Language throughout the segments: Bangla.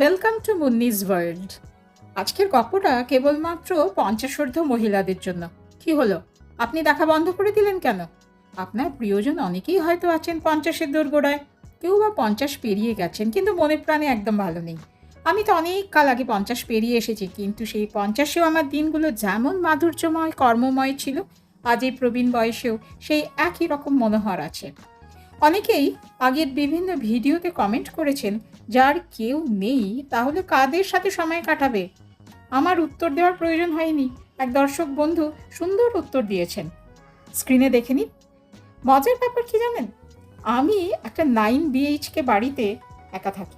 ওয়েলকাম টু মুন্নিজ ওয়ার্ল্ড আজকের গল্পটা কেবলমাত্র পঞ্চাশোর্ধ মহিলাদের জন্য। কি হলো? আপনি দেখা বন্ধ করে দিলেন কেন? আপনার প্রিয়জন অনেকেই হয়তো আছেন পঞ্চাশের দোরগোড়ায়। কেউ বা পঞ্চাশ পেরিয়ে গেছেন, কিন্তু মনে প্রাণে একদম ভালো নেই। আমি তো অনেক কাল আগে পঞ্চাশ পেরিয়ে এসেছি, কিন্তু সেই পঞ্চাশেও আমার দিনগুলো যেমন মাধুর্যময়, কর্মময় ছিল আজ এই প্রবীণ বয়সেও সেই একই রকম মনোহর আছে। অনেকেই আগের বিভিন্ন ভিডিওতে কমেন্ট করেছেন, যার কেউ নেই, তাহলে কাদের সাথে সময় কাটাবে? আমার উত্তর দেওয়ার প্রয়োজন হয়নি। এক দর্শক বন্ধু সুন্দর উত্তর দিয়েছেন। স্ক্রিনে দেখে নিন। মজার ব্যাপার কি জানেন? আমি একটা নাইন বিএইচকে বাড়িতে একা থাকি।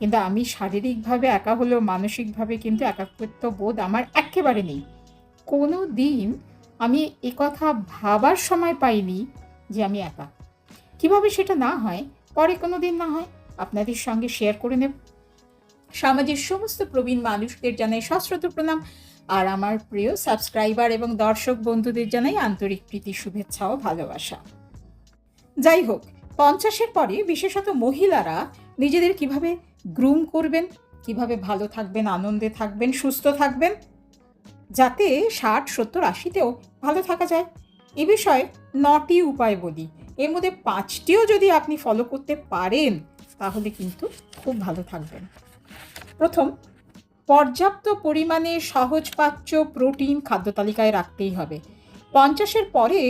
কিন্তু আমি শারীরিকভাবে একা হলেও মানসিকভাবে কিন্তু একাত্মত্ব বোধ আমার একেবারে নেই। কোনো দিন আমি একথা ভাবার সময় পাইনি যে আমি একা। কীভাবে সেটা না হয়, পরে কোনো দিন না হয়, আপনাদের সঙ্গে শেয়ার করে নেব। সমাজের সমস্ত প্রবীণ মানুষদের জানাই সশ্রত প্রণাম, আর আমার প্রিয় সাবস্ক্রাইবার এবং দর্শক বন্ধুদের জানাই আন্তরিক প্রীতি, শুভেচ্ছা ও ভালোবাসা। যাই হোক, পঞ্চাশের পরে বিশেষত মহিলারা নিজেদের কীভাবে গ্রুম করবেন, কীভাবে ভালো থাকবেন, আনন্দে থাকবেন, সুস্থ থাকবেন, যাতে ষাট, সত্তর, আশিতেও ভালো থাকা যায়। এ বিষয়ে নটি উপায় বলি। এর মধ্যে পাঁচটিও যদি আপনি ফলো করতে পারেন, তাহলে কিন্তু খুব ভালো থাকবেন। প্রথম, পর্যাপ্ত পরিমাণে সহজপাচ্য প্রোটিন খাদ্য তালিকায় রাখতেই হবে। পঞ্চাশের পরে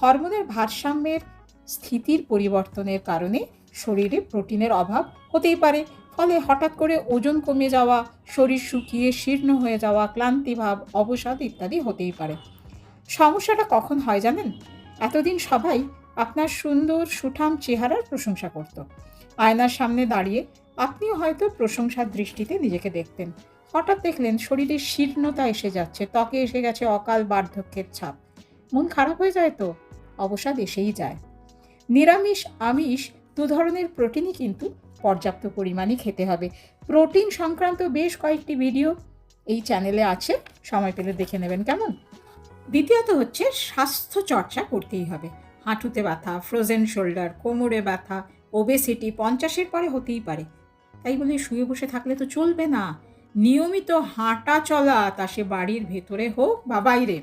হরমোনের ভারসাম্যের স্থিতির পরিবর্তনের কারণে শরীরে প্রোটিনের অভাব হতেই পারে। ফলে হঠাৎ করে ওজন কমে যাওয়া, শরীর শুকিয়ে শীর্ণ হয়ে যাওয়া ক্লান্তিভাব অবসাদ ইত্যাদি হতেই পারে। সমস্যাটা কখন হয় জানেন? এতদিন সবাই আপনার সুন্দর, সুঠাম চেহারার প্রশংসা করত। আয়নার সামনে দাঁড়িয়ে আপনিও হয়তো প্রশংসার দৃষ্টিতে নিজেকে দেখতেন। হঠাৎ দেখলেন শরীরে শীর্ণতা এসে যাচ্ছে, ত্বকে এসে গেছে অকাল বার্ধক্যের ছাপ। মন খারাপ হয়ে যায় তো? অবসাদ এসেই যায়। নিরামিষ, আমিষ দু ধরনের প্রোটিনই কিন্তু পর্যাপ্ত পরিমাণে খেতে হবে। প্রোটিন সংক্রান্ত বেশ কয়েকটি ভিডিও এই চ্যানেলে আছে, সময় পেলে দেখে নেবেন কেমন? দ্বিতীয়ত হচ্ছে স্বাস্থ্য চর্চা করতেই হবে। হাঁটুতে ব্যথা ফ্রোজেন শোল্ডার কোমরে ব্যথা ওবেসিটি পঞ্চাশের পরে হতেই পারে। তাই বলে শুয়ে বসে থাকলে তো চলবে না। নিয়মিত হাঁটা চলা তা সে বাড়ির ভেতরে হোক বা বাইরে,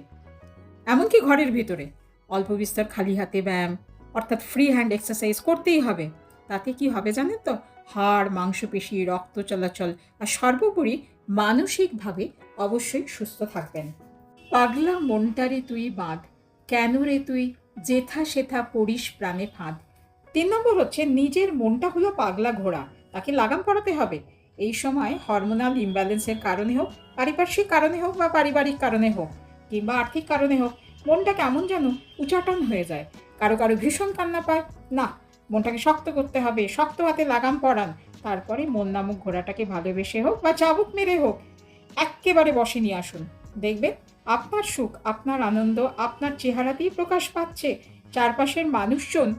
এমনকি ঘরের ভেতরে। অল্প বিস্তর খালি হাতে ব্যায়াম, অর্থাৎ ফ্রি হ্যান্ড এক্সারসাইজ করতেই হবে। তাতে কি হবে জানেন তো? হাড়, মাংসপেশি, রক্ত চলাচল আর সর্বোপরি মানসিকভাবে অবশ্যই সুস্থ থাকবেন। পাগলা মনটারে তুই বাঁধ। কেন রে তুই? জেথা সেথা পড়িস প্রাণে ফাঁদ। তিন নম্বর হচ্ছে, নিজের মনটা হলো পাগলা ঘোড়া, তাকে লাগাম পড়াতে হবে। এই সময় হরমোনাল ইমব্যালেন্সের কারণে হোক, পারিপার্শ্বিক কারণে হোক বা পারিবারিক কারণে হোক, কিংবা আর্থিক কারণে হোক, মনটা কেমন যেন উচাটন হয়ে যায়। কারও কারও ভীষণ কান্না পায়। না, মনটাকে শক্ত করতে হবে, শক্ত হাতে লাগাম পড়ান। তারপরে মন নামক ঘোড়াটাকে ভালোবেসে হোক বা চাবুক মেরে হোক এক্কেবারে বসে নিয়ে আসুন। দেখবেন আপনার সুখ, আপনার আনন্দ, আপনার চেহারাতেই প্রকাশ পাচ্ছে। চারপাশের মানুষজন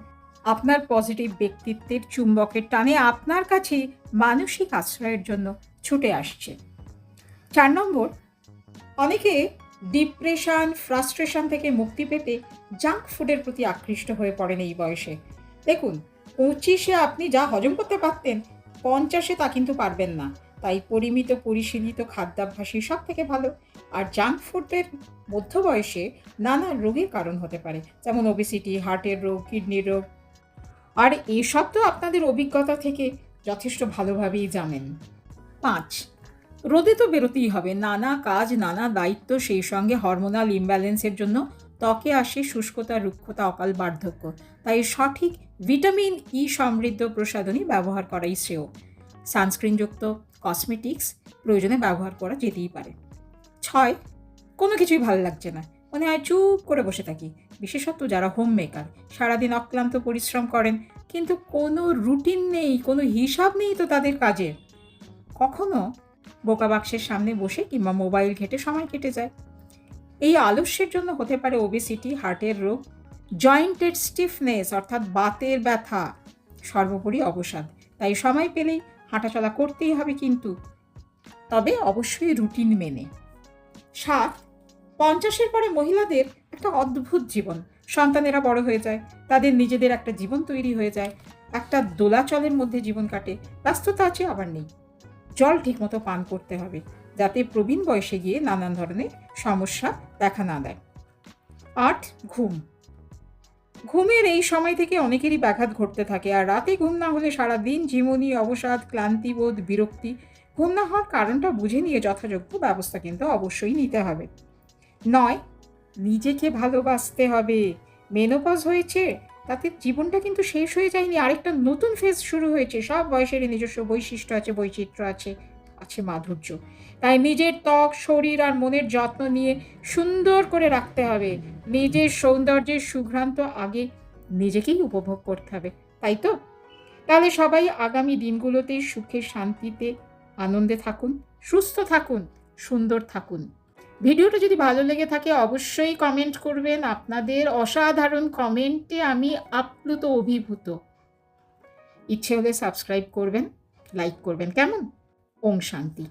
আপনার পজিটিভ ব্যক্তিত্বের চুম্বকের টানে আপনার কাছে মানসিক আশ্রয়ের জন্য ছুটে আসছে। চার নম্বর, অনেকে ডিপ্রেশন ফ্রাস্ট্রেশন থেকে মুক্তি পেতে জাঙ্ক ফুডের প্রতি আকৃষ্ট হয়ে পড়েন এই বয়সে। দেখুন, পঁচিশে আপনি যা হজম করতে পারতেন, পঞ্চাশে তা কিন্তু পারবেন না। তাই পরিমিত, পরিশীলিত খাদ্যাভ্যাসই সব থেকে ভালো। আর জাঙ্ক ফুডের মধ্য বয়সে নানা রোগের কারণ হতে পারে, যেমন ওবেসিটি হার্টের রোগ কিডনির রোগ। আর এসব তো আপনাদের অভিজ্ঞতা থেকে যথেষ্ট ভালোভাবেই জানেন। পাঁচ, রোদে তো বেরোতেই হবে। নানা কাজ, নানা দায়িত্ব, সেই সঙ্গে হরমোনাল ইমব্যালেন্সের জন্য ত্বকে আসে শুষ্কতা, রুক্ষতা, অকাল বার্ধক্য। তাই সঠিক ভিটামিন ই সমৃদ্ধ প্রসাধনী ব্যবহার করাই শ্রেয়। সানস্ক্রিনযুক্ত কসমেটিক্স প্রয়োজনে ব্যবহার করা যেতেই পারে। ছয়। কোনো কিছুই ভালো লাগছে না। মনে হয় চুপ করে বসে থাকি। বিশেষত যারা হোম মেকার সারাদিন অক্লান্ত পরিশ্রম করেন। কিন্তু কোনো রুটিন নেই, কোনো হিসাব নেই তো তাদের কাজের। কখনো বোকা বাক্সের সামনে বসে কিংবা মোবাইল ঘেটে সময় কেটে যায়। এই আলস্যের জন্য হতে পারে ওবেসিটি হার্টের রোগ জয়েন্টেড স্টিফনেস অর্থাৎ বাতের ব্যথা। সর্বোপরি অবসাদ। তাই সময় পেলেই হাঁটাচলা করতেই হবে কিন্তু। তবে অবশ্যই রুটিন মেনে। সাত, পঞ্চাশের পরে মহিলাদের একটা অদ্ভুত জীবন। সন্তানেরা বড় হয়ে যায়, তাদের নিজেদের একটা জীবন তৈরি হয়ে যায়, একটা দোলাচলের মধ্যে জীবন কাটে, ব্যস্ততা আছে, আবার নেই। জল ঠিকমতো পান করতে হবে, যাতে প্রবীণ বয়সে গিয়ে নানান ধরনের সমস্যা দেখা না দেয়। আট, ঘুম। ঘুমের এই সময় থেকে অনেকেরই ব্যাঘাত ঘটতে থাকে, আর রাতে ঘুম না হলে সারা দিন ঝিমুনি অবসাদ, ক্লান্তিবোধ, বিরক্তি ঘুম না হওয়ার কারণটা বুঝে নিয়ে যথাযোগ্য ব্যবস্থা কিন্তু অবশ্যই নিতে হবে। নয়, নিজেকে ভালোবাসতে হবে। মেনোপজ হয়েছে, তাতে জীবনটা কিন্তু শেষ হয়ে যায়নি। আরেকটা নতুন ফেজ শুরু হয়েছে। সব বয়সেরই নিজস্ব বৈশিষ্ট্য আছে, বৈচিত্র্য আছে আছে মাধুর্য। তাই নিজের ত্বক, শরীর আর মনের যত্ন নিয়ে সুন্দর করে রাখতে হবে। নিজের সৌন্দর্যের সুঘ্রান্ত আগে নিজেকেই উপভোগ করতে হবে, তাই তো? তাহলে সবাই আগামী দিনগুলোতে সুখে, শান্তিতে আনন্দে থাকুন, সুস্থ থাকুন, সুন্দর থাকুন। ভিডিওটা যদি ভালো লেগে থাকে অবশ্যই কমেন্ট করবেন। আপনাদের অসাধারণ কমেন্টে আমি আপ্লুত অভিভূত। ইচ্ছে হলে সাবস্ক্রাইব করবেন লাইক করবেন। কেমন? ওম শান্তি।